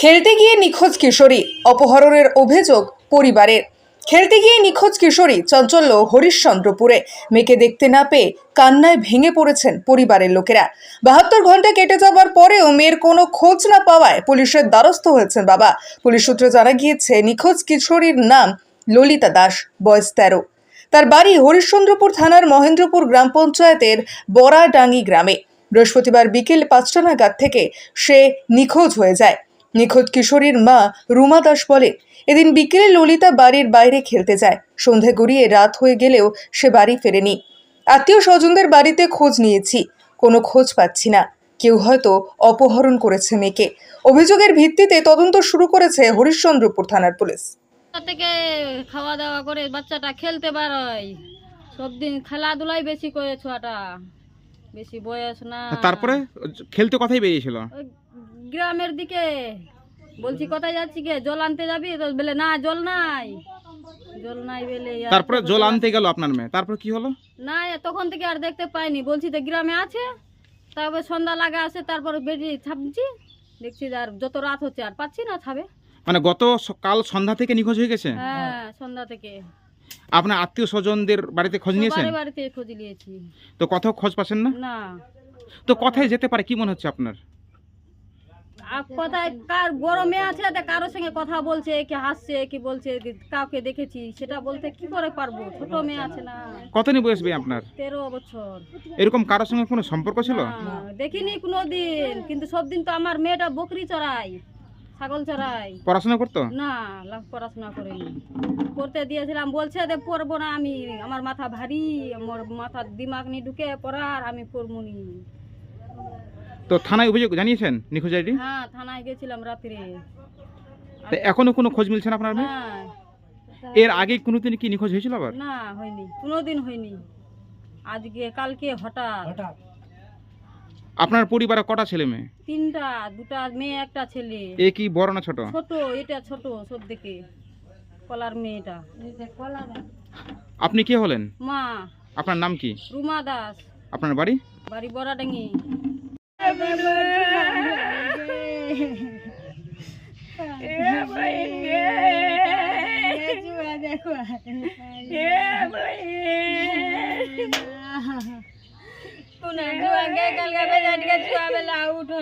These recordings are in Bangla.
খেলতে গিয়ে নিখোঁজ কিশোরী, অপহরণের অভিযোগ পরিবারের। খেলতে গিয়ে নিখোঁজ কিশোরী চঞ্চল্য হরিশ্চন্দ্রপুরে। মেয়েকে দেখতে না পেয়ে কান্নায় ভেঙে পড়েছেন পরিবারের লোকেরা। বাহাত্তর ঘণ্টা কেটে যাওয়ার পরেও মেয়ের কোনো খোঁজ না পাওয়ায় পুলিশের দ্বারস্থ হয়েছেন বাবা। পুলিশ সূত্রে জানা গিয়েছে, নিখোঁজ কিশোরীর নাম ললিতা দাস, বয়স তেরো। তার বাড়ি হরিশ্চন্দ্রপুর থানার মহেন্দ্রপুর গ্রাম পঞ্চায়েতের বড়াডাঙ্গি গ্রামে। বৃহস্পতিবার বিকেল পাঁচটা নাগাদ থেকে সে নিখোঁজ হয়ে যায়। নিখোঁজ কিশোরীর মা রুমা দাস বলে এদিন বিকেলে ললিতা বাড়ির বাইরে খেলতে যায়। সন্ধে গড়িয়ে রাত হয়ে গেলেও সে বাড়ি ফেরেনি। আত্মীয় স্বজনদের বাড়িতে খোঁজ নিয়েছি। কোনো খোঁজ পাচ্ছি না। কেউ হয়তো অপহরণ করেছে মেয়েকে। অভিযোগের ভিত্তিতে তদন্ত শুরু করেছে হরিশ্চন্দ্রপুর থানার পুলিশ। থেকে খাওয়া দাওয়া করে বাচ্চাটা খেলতে পারয় সব দিন খেলাধুলাই বেশি করে ছোয়াটা। বেশি বয়স না। তারপরে? খেলতে কথাই বেরিয়েছিল? গ্রামের দিকে। বলছি কোথায় যাচ্ছি কে? জল আনতে যাবি? তো বলে না জল নাই। জল নাই বলে তারপরে জল আনতে গেল আপনার মেয়ে। তারপর কি হলো? না তখন থেকে আর দেখতে পাইনি। বলছি তো গ্রামে আছে? তারপর সন্ধ্যা লাগা আছে তারপর বেরিয়ে ছাপছি। দেখছি আর যত রাত হচ্ছে আর পাচ্ছি না ছাবে মানে গত কাল সন্ধ্যা থেকে নিখোঁজ হয়ে গেছে? হ্যাঁ সন্ধ্যা থেকে। আপনার আত্মীয় স্বজনদের বাড়িতে খোঁজ নিয়েছেন? বাড়িতে খোঁজ নিয়েছি। তো কোথাও খোঁজ পাচ্ছেন না? না। তো কোথায় যেতে পারে কি মনে হচ্ছে আপনার? কোথায় কার বড় আছে তা কারোর সঙ্গে কথা বলছে কি হাসছে কি বলছে কাউকে দেখেছি সেটা বলতে কি করে পারব? ছোট মেয়ে আছে না। কতদিন বয়স ভাই আপনার? তেরো বছর। এরকম কারোর সঙ্গে কোনো সম্পর্ক ছিল? দেখিনি কোনো দিন কিন্তু সব দিন তো আমার মেয়েটা বকরি চড়াই ছাগল চড়াই। পড়াশোনা করতো? না পড়াশোনা করিনি। করতে দিয়েছিলাম বলছে যে পড়ব না আমি আমার মাথা ভারী আমার মাথার দিমাগ নি ঢুকে পড়ার আমি পড়ব নি। তো থানায় অভিযোগ জানিয়েছেন নিখোঁজ আইডি? হ্যাঁ থানায় গেছিলাম রাত্রে। তো এখনও কোনো খোঁজ মিলছে না আপনার মেয়ে? হ্যাঁ। এর আগে কোনোদিন কি নিখোঁজ হয়েছিল আবার? না হয়নি। কোনোদিন হয়নি। আজকে কালকে হঠাৎ। আপনার পরিবারে কটা ছেলে মেয়ে? তিনটা দুটা মেয়ে একটা ছেলে। এ কি বড় না ছোট? ছোট এটা ছোট সব থেকে কলার মেয়েটা। আপনি কে হলেন? মা। আপনার নাম কি? রুমা দাস। আপনার বাড়ি? বাড়ি বড়াডাঙ্গি। বয়স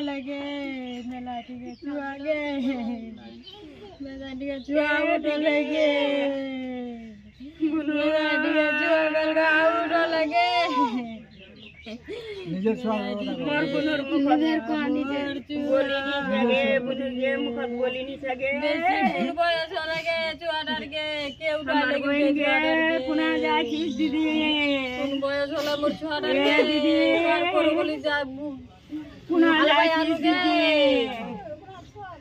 লাগে চুয়াডারকে কেউ কোন বয়স হলো মোর চুয়াডারকে দিদি তারপরে বলি যা হালবাই আনু গে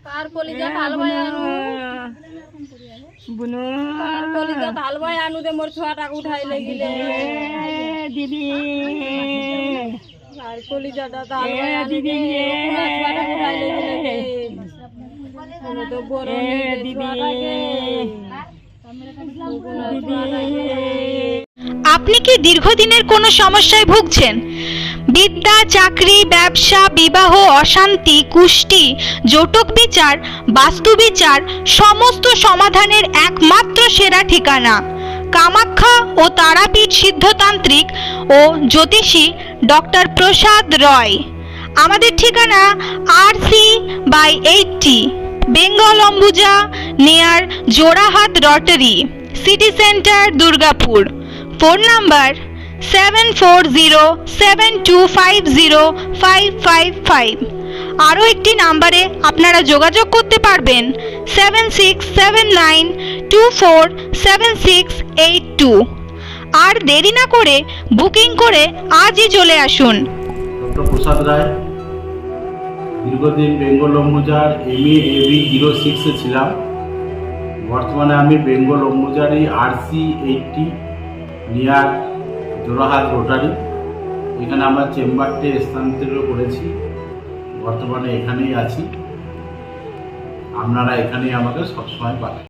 কার। কলি যা হালবাই আনু কার। কলি যা হালবাই আনু দে মোর ছুয়াটাকে উঠাই লাগিলে। দিদি। দাদা তো বড় দিদি। আপনি কি দীর্ঘদিনের কোনো সমস্যায় ভুগছেন? বিদ্যা চাকরি ব্যবসা বিবাহ অশান্তি কুষ্টি জটক বিচার বাস্তু বিচার সমস্ত সমাধানের একমাত্র সেরা ঠিকানা। কামাখ্যা ও তারাপীঠ সিদ্ধতান্ত্রিক ও জ্যোতিষী ডক্টর প্রসাদ রয়। আমাদের ঠিকানা R C by eighty Bengal Ambuja near Jorahat rotary city centre Durgapur phone number seven four zero seven two five zero five five five আরও একটি নাম্বারে আপনারা যোগাযোগ করতে পারবেন seven six seven nine two four seven six eight two. আর দেরি না করে বুকিং করে আজই চলে আসুন। প্রসাদ রায়, দীর্ঘদিন বেঙ্গল অম্বুজার এম এ এবি জিরো সিক্সে ছিলাম। বর্তমানে আমি Bengal অম্বুজারি RC eighty near Jorahat rotary এখানে আমার চেম্বারটি স্থানান্তরিত করেছি। বর্তমানে এখানেই আছি। আপনারা এখানেই আমাকে সবসময় পাবেন